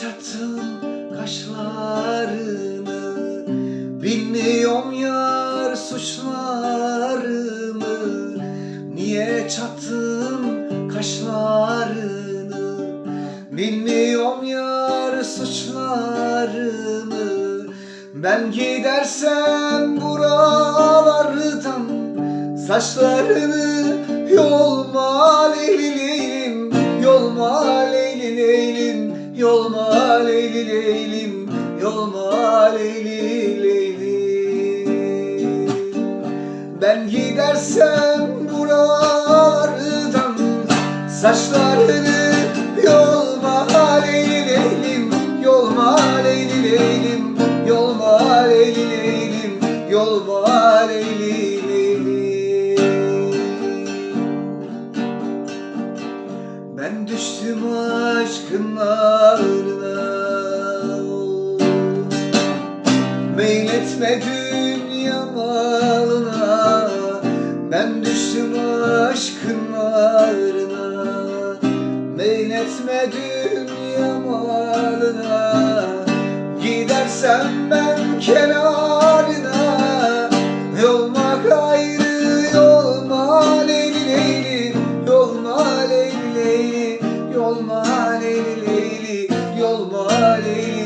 çattın kaşlarını? Bilmiyorum yar suçlarımı. Niye çattın kaşlarını? Bilmiyorum yar suçlarımı. Ben gidersem buralardan Saçlarını yolma leyli leylim Yolma leyli leylim Yolma leyli leylim Yolma leyli leylim Ben gidersem buralardan Saçlarını yolma leyli leylim Yolma leyli leylim Yolma leyli leylim Yolma leyli leylim Ben düştüm aşkın ağrına. Meyletme dünya malına. Ben düştüm aşkın ağrına. Meyletme dünya malına. Gidersem ben kenara Yol maleyli leyli, yol maleyli